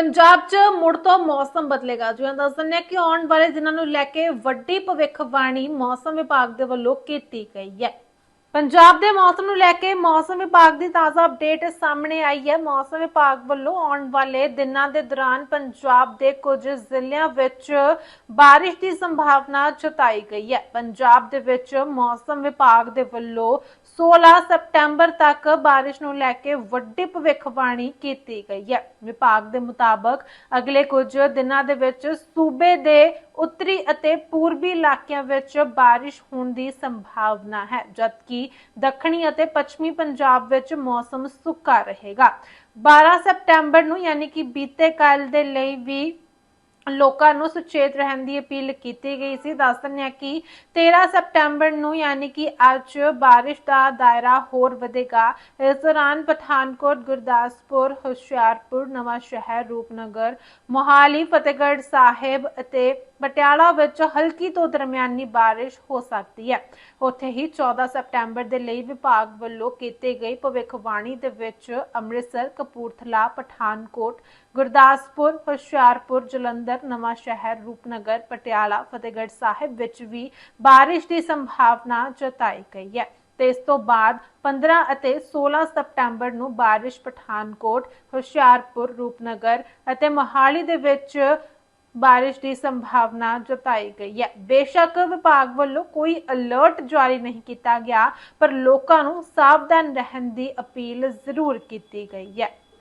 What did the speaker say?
ਪੰਜਾਬ 'ਚ ਮੁੜ ਤੋਂ ਮੌਸਮ ਬਦਲੇਗਾ। ਜਿਵੇਂ ਦੱਸ ਦਿੰਦੇ ਹਾਂ ਕਿ ਆਉਣ ਵਾਲੇ ਦਿਨਾਂ ਨੂੰ ਲੈ ਕੇ ਵੱਡੀ ਭਵਿੱਖਬਾਣੀ ਮੌਸਮ ਵਿਭਾਗ ਦੇ ਵੱਲੋਂ ਕੀਤੀ ਗਈ ਹੈ। ਪੰਜਾਬ ਦੇ ਮੌਸਮ ਨੂੰ ਲੈ ਕੇ ਮੌਸਮ ਵਿਭਾਗ ਦੀ ਤਾਜ਼ਾ ਅਪਡੇਟ ਸਾਹਮਣੇ ਆਈ ਹੈ। ਮੌਸਮ ਵਿਭਾਗ ਵੱਲੋਂ ਆਉਣ ਵਾਲੇ ਦਿਨਾਂ ਦੇ ਦੌਰਾਨ ਪੰਜਾਬ ਦੇ ਕੁਝ ਜ਼ਿਲ੍ਹਿਆਂ ਵਿੱਚ ਬਾਰਿਸ਼ ਦੀ ਸੰਭਾਵਨਾ ਜਤਾਈ ਗਈ ਹੈ। ਪੰਜਾਬ ਦੇ ਵਿੱਚ ਮੌਸਮ ਵਿਭਾਗ ਦੇ ਵੱਲੋਂ 16 ਸਤੰਬਰ ਤੱਕ ਬਾਰਿਸ਼ ਨੂੰ ਲੈ ਕੇ ਵੱਡੀ ਭਵਿੱਖਬਾਣੀ ਕੀਤੀ ਗਈ ਹੈ। ਵਿਭਾਗ ਦੇ ਮੁਤਾਬਕ ਅਗਲੇ ਕੁਝ ਦਿਨਾਂ ਦੇ ਵਿੱਚ ਸੂਬੇ ਦੇ ਉੱਤਰੀ ਅਤੇ ਪੂਰਬੀ ਇਲਾਕਿਆਂ ਵਿੱਚ ਬਾਰਿਸ਼ ਹੋਣ ਦੀ ਸੰਭਾਵਨਾ ਹੈ, ਜਦਕਿ ਦੱਖਣੀ ਅਤੇ ਪੱਛਮੀ ਪੰਜਾਬ ਵਿੱਚ ਮੌਸਮ ਸੁੱਕਾ ਰਹੇਗਾ। 12 ਸਤੰਬਰ ਨੂੰ ਯਾਨੀ ਕਿ ਬੀਤੇ ਕੱਲ ਦੇ ਲਈ ਵੀ ਲੋਕਾਂ ਨੂੰ ਸੁਚੇਤ ਰਹਿਣ ਦੀ ਅਪੀਲ ਕੀਤੀ ਗਈ ਸੀ। ਦੱਸ ਦਿੰਦੇ ਆ ਕਿ 13 ਸਤੰਬਰ ਨੂੰ ਯਾਨੀ ਕਿ ਅੱਜ ਬਾਰਿਸ਼ ਦਾ ਦਾਇਰਾ ਹੋਰ ਵਧੇਗਾ। ਇਸ ਦੌਰਾਨ ਪਠਾਨਕੋਟ, ਗੁਰਦਾਸਪੁਰ, ਹੁਸ਼ਿਆਰਪੁਰ ਨਵਾਂ ਸ਼ਹਿਰ ਰੂਪਨਗਰ, ਮੋਹਾਲੀ, ਫਤਿਹਗੜ੍ਹ ਸਾਹਿਬ ਅਤੇ ਪਟਿਆਲਾ ਵਿੱਚ ਹਲਕੀ ਤੋਂ ਦਰਮਿਆਨੀ ਬਾਰਿਸ਼ ਹੋ ਸਕਦੀ ਹੈ। ਉੱਥੇ ਹੀ 14 ਸਤੰਬਰ ਦੇ ਲਈ ਵਿਭਾਗ ਵੱਲੋਂ ਕੀਤੀ ਗਈ ਭਵਿੱਖਬਾਣੀ ਦੇ ਵਿੱਚ ਅੰਮ੍ਰਿਤਸਰ, ਕਪੂਰਥਲਾ, ਪਠਾਨਕੋਟ, ਗੁਰਦਾਸਪੁਰ, ਹੁਸ਼ਿਆਰਪੁਰ, ਜਲੰਧਰ, ਨਵਾਂ ਸ਼ਹਿਰ, ਰੂਪਨਗਰ, ਪਟਿਆਲਾ, ਫਤਿਹਗੜ੍ਹ ਸਾਹਿਬ ਵਿੱਚ ਵੀ ਬਾਰਿਸ਼ ਦੀ ਸੰਭਾਵਨਾ ਜਤਾਈ ਗਈ ਹੈ। ਤੇ ਇਸ ਤੋਂ ਬਾਅਦ 15 ਅਤੇ 16 ਸਪਟੈਂਬਰ ਨੂੰ ਬਾਰਿਸ਼ ਪਠਾਨਕੋਟ, ਹੁਸ਼ਿਆਰਪੁਰ, ਰੂਪਨਗਰ ਅਤੇ ਮੋਹਾਲੀ ਦੇ ਵਿੱਚ ਬਾਰਿਸ਼ ਦੀ ਸੰਭਾਵਨਾ ਜਤਾਈ ਗਈ ਹੈ। ਬੇਸ਼ੱਕ ਵਿਭਾਗ ਵੱਲੋਂ ਕੋਈ ਅਲਰਟ ਜਾਰੀ ਨਹੀਂ ਕੀਤਾ ਗਿਆ, ਪਰ ਲੋਕਾਂ ਨੂੰ ਸਾਵਧਾਨ ਰਹਿਣ ਦੀ ਅਪੀਲ ਜ਼ਰੂਰ ਕੀਤੀ ਗਈ ਹੈ।